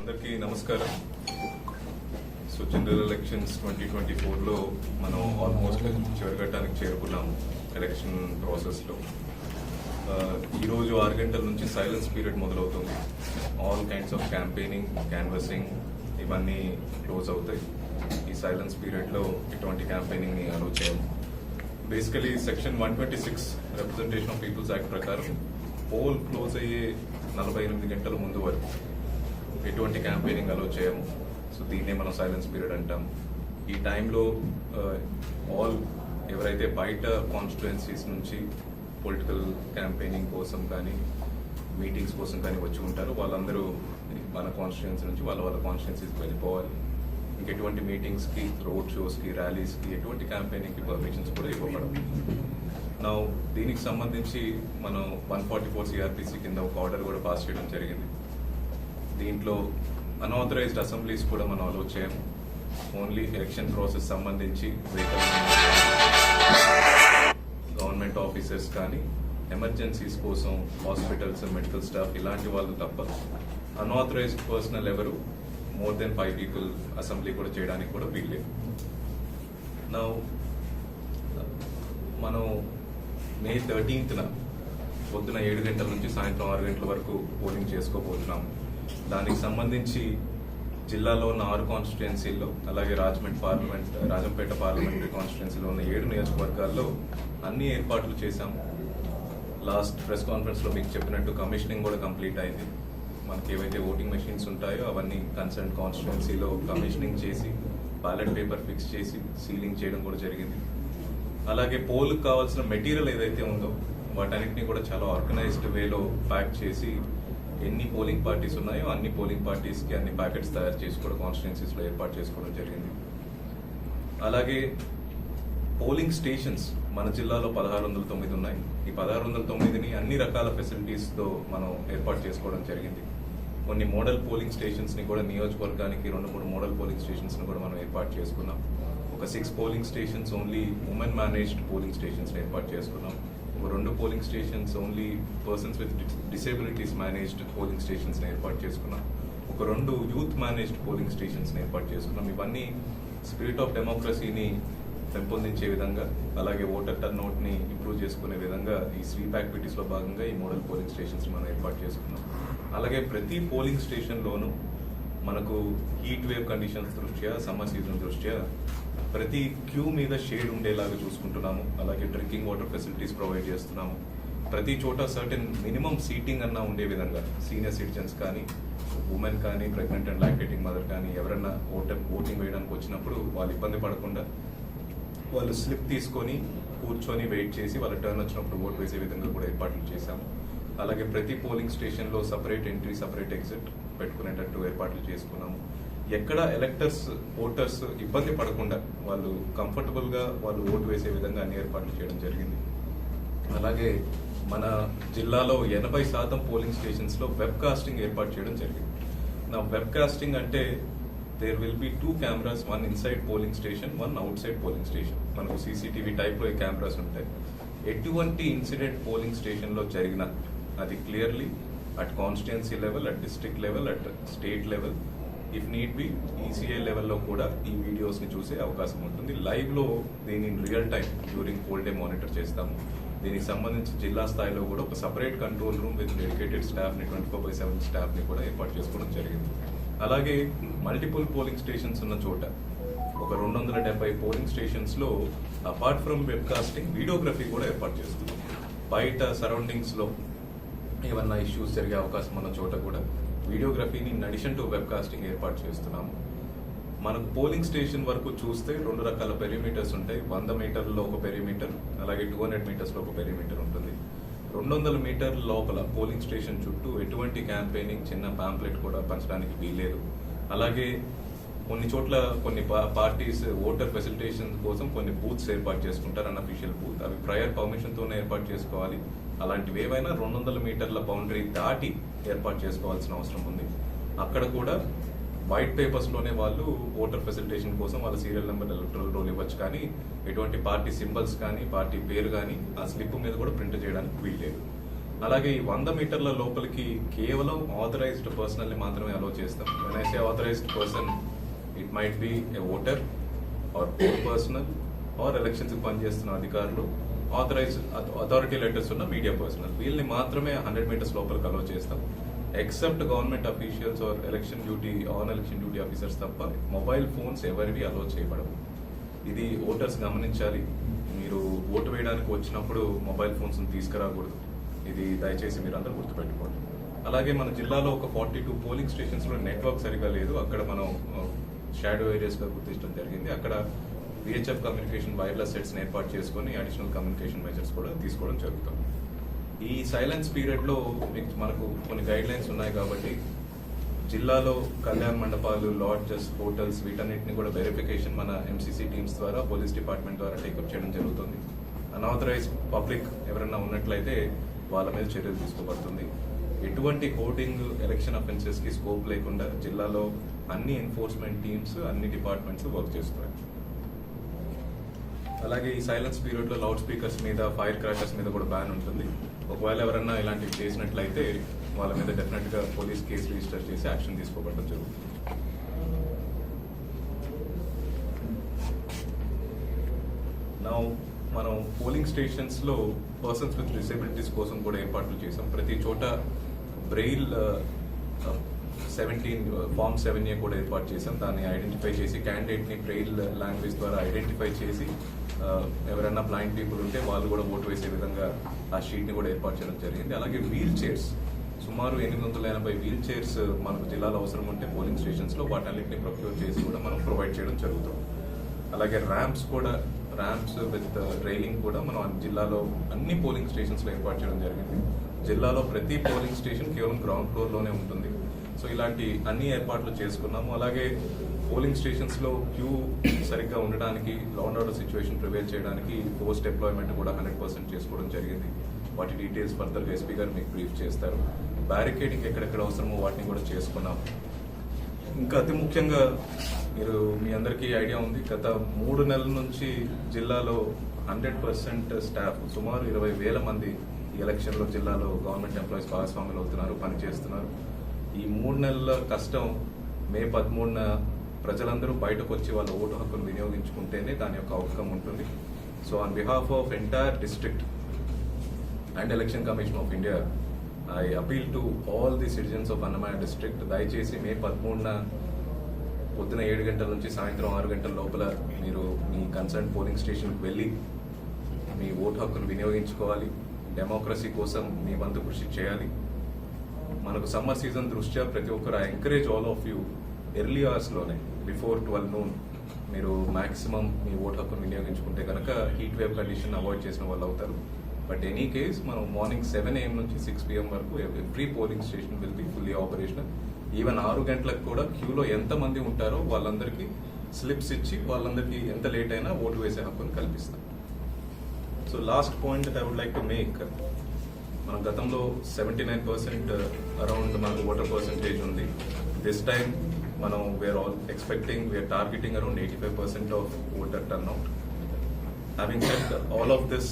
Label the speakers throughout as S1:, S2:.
S1: అందరికీ నమస్కారం. So general elections twenty twenty ఫోర్లో మనం ఆల్మోస్ట్ చివరిఘట్టానికి చేరుకున్నాము ఎలక్షన్ ప్రాసెస్లో ఈరోజు ఆరు గంటల నుంచి సైలెన్స్ పీరియడ్ మొదలవుతుంది. All kinds of campaigning canvassing ఇవన్నీ క్లోజ్ అవుతాయి. ఈ సైలెన్స్ పీరియడ్లో ఎటువంటి క్యాంపెయినింగ్ని అలో చేయము. Basically section one twenty six representation of people's act ప్రకారం పోల్ క్లోజ్ అయ్యే నలభై ఎనిమిది గంటల ముందు వరకు ఎటువంటి క్యాంపెయినింగ్ అలో చేయము. సో దీన్నే మనం సైలెన్స్ పీరియడ్ అంటాం. ఈ టైంలో ఆల్ uh, ఎవరైతే బయట కాన్స్టిట్యుయెన్సీస్ నుంచి పొలిటికల్ క్యాంపెయినింగ్ కోసం కానీ మీటింగ్స్ కోసం కానీ వచ్చి ఉంటారు వాళ్ళందరూ మన కాన్స్టిట్యుయెన్సీ నుంచి వాళ్ళ వాళ్ళ కాన్స్టిట్యుయెన్సీస్కి వెళ్ళిపోవాలి. ఇంకెటువంటి మీటింగ్స్కి రోడ్ షోస్కి ర్యాలీస్కి ఎటువంటి క్యాంపెయినింగ్కి పర్మిషన్స్ కూడా ఇవ్వబడదు నా దీనికి సంబంధించి మనం వన్ ఫార్టీ ఫోర్ సిఆర్పిసి కింద ఒక ఆర్డర్ కూడా పాస్ చేయడం జరిగింది. దీంట్లో అన్ఆథరైజ్డ్ అసెంబ్లీస్ కూడా మనం అలో చేయము ఓన్లీ ఎలక్షన్ ప్రాసెస్ సంబంధించి గవర్నమెంట్ ఆఫీసర్స్ కానీ ఎమర్జెన్సీస్ కోసం హాస్పిటల్స్ మెడికల్ స్టాఫ్ ఇలాంటి వాళ్ళు తప్ప అన్ఆథరైజ్డ్ పర్సనల్ ఎవరు? More than five people assembly కూడా చేయడానికి కూడా వీల్లేదు నా మనం మే థర్టీన్త్న పొద్దున ఏడు గంటల నుంచి సాయంత్రం ఆరు గంటల వరకు పోలింగ్ చేసుకోబోతున్నాం. దానికి సంబంధించి జిల్లాలో ఉన్న ఆరు కాన్స్టిట్యుయెన్సీల్లో అలాగే రాజమండ్రి పార్లమెంట్ రాజంపేట పార్లమెంటరీ కాన్స్టిట్యుయెన్సీలో ఉన్న ఏడు నియోజకవర్గాల్లో అన్ని ఏర్పాట్లు చేశాము. లాస్ట్ ప్రెస్ కాన్ఫరెన్స్లో మీకు చెప్పినట్టు కమిషనింగ్ కూడా కంప్లీట్ అయింది. మనకి ఏవైతే ఓటింగ్ మెషిన్స్ ఉంటాయో అవన్నీ కన్సర్న్ కాన్స్టిట్యున్సీలో కమిషనింగ్ చేసి బ్యాలెట్ పేపర్ ఫిక్స్ చేసి సీలింగ్ చేయడం కూడా జరిగింది. అలాగే పోల్కి కావాల్సిన మెటీరియల్ ఏదైతే ఉందో వాటన్నిటిని కూడా చాలా ఆర్గనైజ్డ్ వేలో ప్యాక్ చేసి ఎన్ని పోలింగ్ పార్టీస్ ఉన్నాయో అన్ని పోలింగ్ పార్టీస్కి అన్ని ప్యాకెట్స్ తయారు చేసి కూడా కాన్స్టిట్యున్సీస్లో ఏర్పాటు చేసుకోవడం జరిగింది. అలాగే పోలింగ్ స్టేషన్స్ మన జిల్లాలో పదహారు వందల తొమ్మిది ఉన్నాయి. ఈ పదహారు వందల తొమ్మిదిని అన్ని రకాల ఫెసిలిటీస్తో మనం ఏర్పాటు చేసుకోవడం జరిగింది. కొన్ని మోడల్ పోలింగ్ స్టేషన్స్ని కూడా నియోజకవర్గానికి రెండు మూడు మోడల్ పోలింగ్ స్టేషన్స్ని కూడా మనం ఏర్పాటు చేసుకున్నాం. ఒక six polling stations only women managed polling stations ఏర్పాటు చేసుకున్నాం. రెండు polling stations only persons with disabilities managed polling stations ఏర్పాటు చేసుకున్నాం. ఒక రెండు యూత్ మేనేజ్డ్ పోలింగ్ స్టేషన్స్ ఏర్పాటు చేసుకున్నాం. ఇవన్నీ స్పిరిట్ ఆఫ్ డెమోక్రసీని పెంపొందించే విధంగా అలాగే ఓటర్ టర్న్అవుట్ని ఇంప్రూవ్ చేసుకునే విధంగా ఈ స్వీప్ యాక్టివిటీస్లో భాగంగా ఈ మోడల్ పోలింగ్ స్టేషన్స్ మనం ఏర్పాటు చేసుకున్నాం. అలాగే ప్రతి పోలింగ్ స్టేషన్లోనూ మనకు హీట్ వేవ్ కండిషన్స్ దృష్ట్యా సమ్మర్ సీజన్ దృష్ట్యా ప్రతి క్యూ మీద షేడ్ ఉండేలాగా చూసుకుంటున్నాము. అలాగే డ్రింకింగ్ వాటర్ ఫెసిలిటీస్ ప్రొవైడ్ చేస్తున్నాము. ప్రతి చోట సర్టెన్ మినిమం సీటింగ్ అన్నా ఉండే విధంగా సీనియర్ సిటిజన్స్ కానీ ఉమెన్ కానీ ప్రెగ్నెంట్ అండ్ లాక్టేటింగ్ మదర్ కానీ ఎవరన్నా ఓటర్ ఓటింగ్ వేయడానికి వచ్చినప్పుడు వాళ్ళు ఇబ్బంది పడకుండా వాళ్ళు స్లిప్ తీసుకొని కూర్చొని వెయిట్ చేసి వాళ్ళ టర్న్ వచ్చినప్పుడు ఓట్ వేసే విధంగా కూడా ఏర్పాట్లు చేశాము. అలాగే ప్రతి పోలింగ్ స్టేషన్లో సపరేట్ ఎంట్రీ సపరేట్ ఎగ్జిట్ పెట్టుకునేటట్టు ఏర్పాట్లు చేసుకున్నాము. ఎక్కడ ఎలక్టర్స్ ఓటర్స్ ఇబ్బంది పడకుండా వాళ్ళు కంఫర్టబుల్గా వాళ్ళు ఓటు వేసే విధంగా అన్ని ఏర్పాట్లు చేయడం జరిగింది. అలాగే మన జిల్లాలో ఎనభై శాతం పోలింగ్ స్టేషన్స్లో వెబ్ కాస్టింగ్ ఏర్పాటు చేయడం జరిగింది. నా వెబ్ కాస్టింగ్ అంటే there will be two cameras one inside polling station one outside polling station మనకు సీసీటీవీ టైప్లో ఈ కెమెరాస్ ఉంటాయి. ఎటువంటి ఇన్సిడెంట్ పోలింగ్ స్టేషన్లో జరిగిన అది clearly at constituency level at district level at state level if need be ECI లెవెల్లో కూడా ఈ వీడియోస్ని చూసే అవకాశం ఉంటుంది. లైవ్లో real time during poll day monitor చేస్తాము. దీనికి సంబంధించి జిల్లా స్థాయిలో కూడా ఒక separate control room with dedicated స్టాఫ్ని ట్వంటీ ఫోర్ బై సెవెన్ స్టాఫ్ని కూడా ఏర్పాటు చేసుకోవడం జరిగింది. అలాగే మల్టిపుల్ పోలింగ్ స్టేషన్స్ ఉన్న చోట ఒక రెండు వందల డెబ్బై పోలింగ్ స్టేషన్స్లో అపార్ట్ ఫ్రమ్ వెబ్కాస్టింగ్ వీడియోగ్రఫీ కూడా ఏర్పాటు చేస్తున్నాం. బయట సరౌండింగ్స్లో ఏమన్నా ఇష్యూస్ జరిగే అవకాశం ఉన్న చోట కూడా వీడియోగ్రఫీని ఇన్ అడిషన్ టు వెబ్కాస్టింగ్ ఏర్పాటు చేస్తున్నాము. మనకు పోలింగ్ స్టేషన్ వరకు చూస్తే రెండు రకాల పెరిమీటర్స్ ఉంటాయి. వంద మీటర్లో ఒక పెరిమీటర్ అలాగే టూ హండ్రెడ్ మీటర్స్లో ఒక పెరిమీటర్ ఉంటుంది. రెండు వందల మీటర్ లోపల పోలింగ్ స్టేషన్ చుట్టూ ఎటువంటి క్యాంపెయినింగ్ చిన్న పాంప్లెట్ కూడా పంచడానికి వీలేదు అలాగే కొన్ని చోట్ల కొన్ని పార్టీస్ ఓటర్ ఫెసిలిటేషన్ కోసం కొన్ని బూత్స్ ఏర్పాటు చేసుకుంటారు అన్ అఫీషియల్ బూత్ అవి ప్రయర్ పర్మిషన్తోనే ఏర్పాటు చేసుకోవాలి. అలాంటివి ఏవైనా రెండు వందల మీటర్ల బౌండరీ దాటి ఏర్పాటు చేసుకోవాల్సిన అవసరం ఉంది. అక్కడ కూడా వైట్ పేపర్స్లోనే వాళ్ళు ఓటర్ ఫెసిలిటేషన్ కోసం వాళ్ళ సీరియల్ నెంబర్ ఎలక్ట్రల్ రోల్ ఇవ్వచ్చు కానీ ఎటువంటి పార్టీ సింబల్స్ కానీ పార్టీ పేరు కానీ ఆ స్లిప్ మీద కూడా ప్రింట్ చేయడానికి వీల్లేదు అలాగే ఈ వంద మీటర్ల లోపలికి కేవలం ఆథరైజ్డ్ పర్సనల్ని మాత్రమే అలో చేస్తాం. I say authorised person it might be a voter or poll personnel or elections పనిచేస్తున్న అధికారులు ఆథరైజ్ అథారిటీ లెటర్స్ ఉన్న మీడియా పర్సనల్ వీళ్ళని మాత్రమే హండ్రెడ్ మీటర్స్ లోపలికి అలో చేస్తాం. Except government officials or election duty on election duty officers తప్ప mobile phones ఎవరివి allow చేయబడవు. ఇది ఓటర్స్ గమనించాలి. మీరు ఓటు వేయడానికి వచ్చినప్పుడు మొబైల్ ఫోన్స్ తీసుకురాకూడదు. ఇది దయచేసి మీరు అందరూ గుర్తుపెట్టుకోండి. అలాగే మన జిల్లాలో ఒక ఫార్టీ టూ పోలింగ్ స్టేషన్స్లో నెట్వర్క్ సరిగా లేదు. అక్కడ మనం uh, షాడో ఏరియాస్గా గుర్తించడం జరిగింది. అక్కడ విహెచ్ఎఫ్ కమ్యూనికేషన్ వైర్లెస్ సెట్స్ ఏర్పాటు చేసుకొని అడిషనల్ కమ్యూనికేషన్ మెజర్స్ కూడా తీసుకోవడం జరుగుతుంది. ఈ సైలెన్స్ పీరియడ్లో మీకు మనకు కొన్ని గైడ్ లైన్స్ ఉన్నాయి కాబట్టి జిల్లాలో కళ్యాణ మండపాలు లాడ్జెస్ హోటల్స్ వీటన్నిటిని కూడా వెరిఫికేషన్ మన ఎంసీసీ టీమ్స్ ద్వారా పోలీస్ డిపార్ట్మెంట్ ద్వారా టేకప్ చేయడం జరుగుతుంది. అన్ఆథరైజ్ పబ్లిక్ ఎవరైనా ఉన్నట్లయితే వాళ్ళ మీద చర్యలు తీసుకోబడుతుంది. ఎటువంటి హోర్డింగ్ ఎలక్షన్ అఫెన్సెస్కి స్కోప్ లేకుండా జిల్లాలో అన్ని ఎన్ఫోర్స్మెంట్ టీమ్స్ అన్ని డిపార్ట్మెంట్స్ వర్క్ చేస్తున్నాయి అలాగే ఈ సైలెన్స్ పీరియడ్లో లౌడ్ స్పీకర్స్ మీద ఫైర్ క్రాకర్స్ మీద కూడా బ్యాన్ ఉంటుంది. ఒకవేళ ఎవరైనా ఇలాంటివి చేసినట్లయితే వాళ్ళ మీద డెఫినెట్గా పోలీస్ కేసు రిజిస్టర్ చేసి యాక్షన్ తీసుకోవడం జరుగుతుంది. నా మనం పోలింగ్ స్టేషన్స్లో పర్సన్స్ విత్ డిసేబిలిటీస్ కోసం కూడా ఏర్పాట్లు చేసాం ప్రతి చోట braille seventeen form seven A కూడా ఏర్పాటు చేసాం దాన్ని ఐడెంటిఫై చేసి క్యాండిడేట్ని బ్రెయిల్ లాంగ్వేజ్ ద్వారా ఐడెంటిఫై చేసి ఎవరైనా బ్లైండ్ పీపుల్ ఉంటే వాళ్ళు కూడా ఓటు వేసే విధంగా ఆ షీట్ని కూడా ఏర్పాటు చేయడం జరిగింది. అలాగే వీల్ చైర్స్ సుమారు ఎనిమిది వందల ఎనభై వీల్ చైర్స్ మనకు జిల్లాలో అవసరం ఉంటే పోలింగ్ స్టేషన్స్లో వాటన్నిటిని ప్రొక్యూర్ చేసి కూడా మనం ప్రొవైడ్ చేయడం జరుగుతుంది. అలాగే ర్యాంప్స్ కూడా ర్యాంప్స్ విత్ రైలింగ్ కూడా మనం అన్ని జిల్లాలో అన్ని పోలింగ్ స్టేషన్స్లో ఏర్పాటు చేయడం జరిగింది. జిల్లాలో ప్రతి పోలింగ్ స్టేషన్ కేవలం గ్రౌండ్ ఫ్లోర్లోనే ఉంటుంది. సో ఇలాంటి అన్ని ఏర్పాట్లు చేసుకున్నాము. అలాగే పోలింగ్ స్టేషన్స్లో క్యూ సరిగ్గా ఉండడానికి law and order situation prevail చేయడానికి పోస్ట్ ఎంప్లాయ్మెంట్ కూడా హండ్రెడ్ పర్సెంట్ చేసుకోవడం జరిగింది. వాటి డీటెయిల్స్ ఫర్దర్గా ఎస్పీ గారు మీకు బ్రీఫ్ చేస్తారు. బ్యారికేడింగ్ ఎక్కడెక్కడ అవసరమో వాటిని కూడా చేసుకున్నాం. ఇంకా అతి ముఖ్యంగా మీరు మీ అందరికీ ఐడియా ఉంది. గత మూడు నెలల నుంచి జిల్లాలో హండ్రెడ్ పర్సెంట్ స్టాఫ్ సుమారు ఇరవై వేల మంది ఎలక్షన్లో జిల్లాలో గవర్నమెంట్ ఎంప్లాయీస్ భాగస్వాములు అవుతున్నారు పనిచేస్తున్నారు. ఈ మూడు నెలల కష్టం మే పదమూడున ప్రజలందరూ బయటకు వచ్చి వాళ్ళ ఓటు హక్కును వినియోగించుకుంటేనే దాని యొక్క అవుట్కమ్ ఉంటుంది. So on behalf of entire district and election commission of India I appeal to all the citizens of Annamayya district దయచేసి మే పదమూడున పొద్దున ఏడు గంటల నుంచి సాయంత్రం ఆరు గంటల లోపల మీరు మీ కన్సర్న్ పోలింగ్ స్టేషన్కి వెళ్ళి మీ ఓటు హక్కును వినియోగించుకోవాలి. డెమోక్రసీ కోసం మీ వంతు కృషి చేయాలి. మనకు సమ్మర్ సీజన్ దృష్ట్యా ప్రతి ఒక్కరు I encourage all of you early అవర్స్లోనే before twelve noon మీరు మాక్సిమం మీ ఓట్ హక్కును వినియోగించుకుంటే కనుక హీట్ వేవ్ కండిషన్ అవాయిడ్ చేసిన వాళ్ళు అవుతారు. బట్ ఎనీ కేస్ మనం మార్నింగ్ సెవెన్ ఏఎం నుంచి సిక్స్ పిఎం వరకు every polling station will be fully operational even ఆరు గంటలకు కూడా క్యూలో ఎంత మంది ఉంటారో వాళ్ళందరికీ స్లిప్స్ ఇచ్చి వాళ్ళందరికీ ఎంత లేట్ అయినా ఓటు వేసే హక్కును కల్పిస్తాం. So last point I would like to make మన గతంలో సెవెంటీ నైన్ పర్సెంట్ అరౌండ్ మనకు ఓటర్ పర్సెంటేజ్ ఉంది. దిస్ టైం మనం we're all expecting we are targeting around eighty five percent of voter turnout having set all of this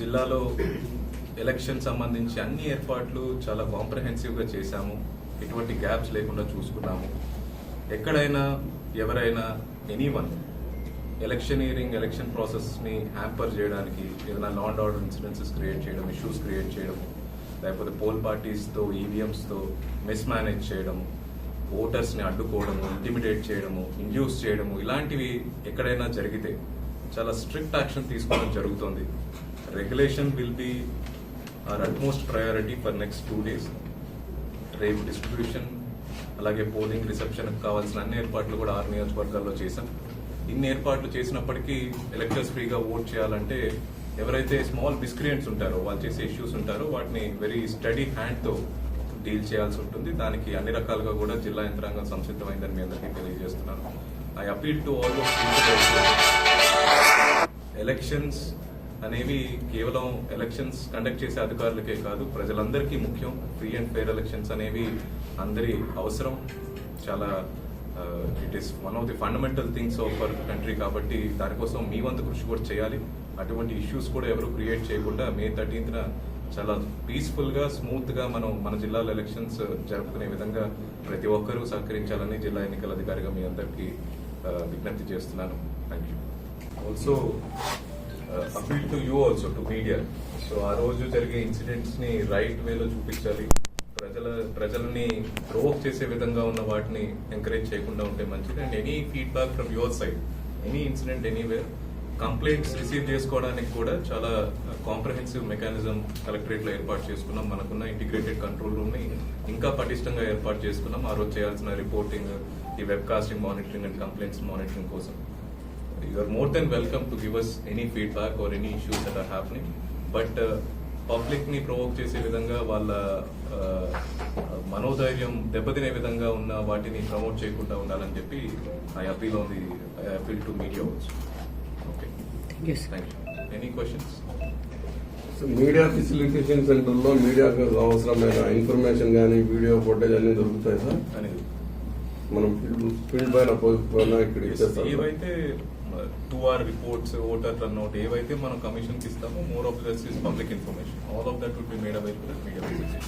S1: జిల్లాలో election సంబంధించి అన్ని ఏర్పాట్లు చాలా కాంప్రహెన్సివ్గా చేశాము. ఎటువంటి గ్యాప్స్ లేకుండా చూసుకున్నాము. ఎక్కడైనా ఎవరైనా anyone electioneering election earring election ప్రాసెస్ని హ్యాంపర్ చేయడానికి ఏదైనా law and order incidences create చేయడం ఇష్యూస్ క్రియేట్ చేయడం లేకపోతే పోల్ పార్టీస్తో ఈవీఎంస్తో మిస్మేనేజ్ చేయడం ఓటర్స్ని అడ్డుకోవడము ఇంటిమిడేట్ చేయడము ఇండ్యూస్ చేయడము ఇలాంటివి ఎక్కడైనా జరిగితే చాలా స్ట్రిక్ట్ యాక్షన్ తీసుకోవడం జరుగుతుంది. Regulation will be our utmost priority for next two days రేపు డిస్ట్రిబ్యూషన్ అలాగే పోలింగ్ రిసెప్షన్ కావాల్సిన అన్ని ఏర్పాట్లు కూడా ఆరు నియోజకవర్గాల్లో చేశాం. ఇన్ని ఏర్పాట్లు చేసినప్పటికీ ఎలక్టర్స్ ఫ్రీగా ఓట్ చేయాలంటే ఎవరైతే స్మాల్ మిస్క్రియంట్స్ ఉంటారో వాళ్ళు చేసే ఇష్యూస్ ఉంటారో వాటిని వెరీ స్టడీ హ్యాండ్తో డీల్ చేయాల్సి ఉంటుంది. దానికి అన్ని రకాలుగా కూడా జిల్లా యంత్రాంగం సంసిద్ధమైందని మీ అందరికీ తెలియజేస్తున్నాను. I appeal to all elections అనేవి కేవలం ఎలక్షన్స్ కండక్ట్ చేసే అధికారులకే కాదు ప్రజలందరికీ ముఖ్యం. ఫ్రీ అండ్ ఫెయిర్ ఎలక్షన్స్ అనేవి అందరి అవసరం. చాలా it is one of the fundamental things of our country కాబట్టి దానికోసం మీ వంతు కృషి కూడా చేయాలి. అటువంటి ఇష్యూస్ కూడా ఎవరు క్రియేట్ చేయకుండా మే థర్టీన్త్న చాలా పీస్ఫుల్గా స్మూత్గా మనం మన జిల్లాలో ఎలక్షన్స్ జరుపుకునే విధంగా ప్రతి ఒక్కరూ సహకరించాలని జిల్లా ఎన్నికల అధికారిగా మీ అందరికీ విజ్ఞప్తి చేస్తున్నాను. Thank you also appeal to you also to media so ఆ రోజు జరిగే ఇన్సిడెంట్స్ని రైట్ వేలో చూపించాలి. ప్రజల ప్రజలని ప్రోవోక్ చేసే విధంగా ఉన్న వాటిని ఎంకరేజ్ చేయకుండా ఉంటే మంచిది. And any feedback from your side any incident anywhere complaints receive చేసుకోవడానికి కూడా చాలా కాంప్రహెన్సివ్ మెకానిజం కలెక్టరేట్లో ఏర్పాటు చేసుకున్నాం. మనకున్న ఇంటిగ్రేటెడ్ కంట్రోల్ రూమ్ని ఇంకా పటిష్టంగా ఏర్పాటు చేసుకున్నాం. ఆ రోజు చేయాల్సిన రిపోర్టింగ్ ఈ webcasting monitoring and complaints monitoring కోసం you're more than welcome to give us any feedback or any issues that are happening but పబ్లిక్ని ప్రొవోక్ చేసే విధంగా వాళ్ళ మనోధైర్యం దెబ్బతినే విధంగా ఉన్న వాటిని ప్రమోట్ చేయకుండా ఉండాలని చెప్పి I appeal on the I appeal to media also
S2: media facilitation సెంటర్లో మీడియాకు అవసరమైన ఇన్ఫర్మేషన్ కానీ వీడియో ఫుటేజ్ అన్ని దొరుకుతాయి సార్?
S1: అనేది
S2: మనం ఫీల్డ్ ఫీల్డ్ పైన పోయినా ఇక్కడ.
S1: ఏవైతే two or reports voter turnout ఏవైతే మనం కమిషన్కి ఇస్తామో more of this is public information all of that would be made available media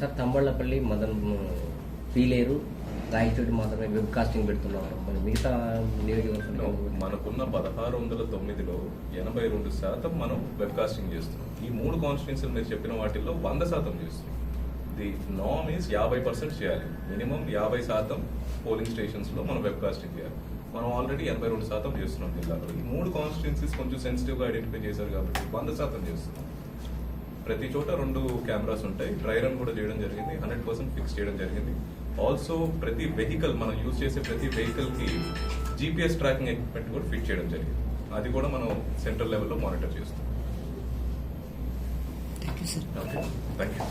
S3: sir Thamballapalle Madan Pileru Rayachoti మాత్రమే వెబ్ కాస్టింగ్ పెడుతున్నారు. మరి మిగతా నియోజకవర్గంలో
S1: మనకున్న పదహారు వందల తొమ్మిదిలో ఎనభై రెండు శాతం మనం వెబ్ కాస్టింగ్ చేస్తున్నాం. ఈ మూడు కాన్స్టిట్యున్సీలు మీరు చెప్పిన వాటిల్లో వంద శాతం చేస్తున్నాం. ది నామ్ ఈస్ యాభై పర్సెంట్ చేయాలి. మినిమం యాభై శాతం పోలింగ్ స్టేషన్స్లో మనం వెబ్ కాస్టింగ్ చేయాలి. మనం ఆల్రెడీ ఎనభై రెండు శాతం చేస్తున్నాం జిల్లాలో. ఈ మూడు కాన్స్టిట్యున్సీస్ కొంచెం సెన్సిటివ్గా ఐడెంటిఫై చేశారు కాబట్టి వంద శాతం చేస్తున్నాం. ప్రతి చోట రెండు కెమెరాస్ ఉంటాయి. డ్రై రన్ కూడా చేయడం జరిగింది. హండ్రెడ్ పర్సెంట్ ఫిక్స్ చేయడం జరిగింది. ఆల్సో ప్రతి వెహికల్ మనం యూజ్ చేసే ప్రతి వెహికల్కి జీపీఎస్ ట్రాకింగ్ ఎక్విప్మెంట్ కూడా ఫిట్ చేయడం జరిగింది. అది కూడా మనం సెంట్రల్ లెవెల్లో మానిటర్ చేస్తాం థ్యాంక్ యూ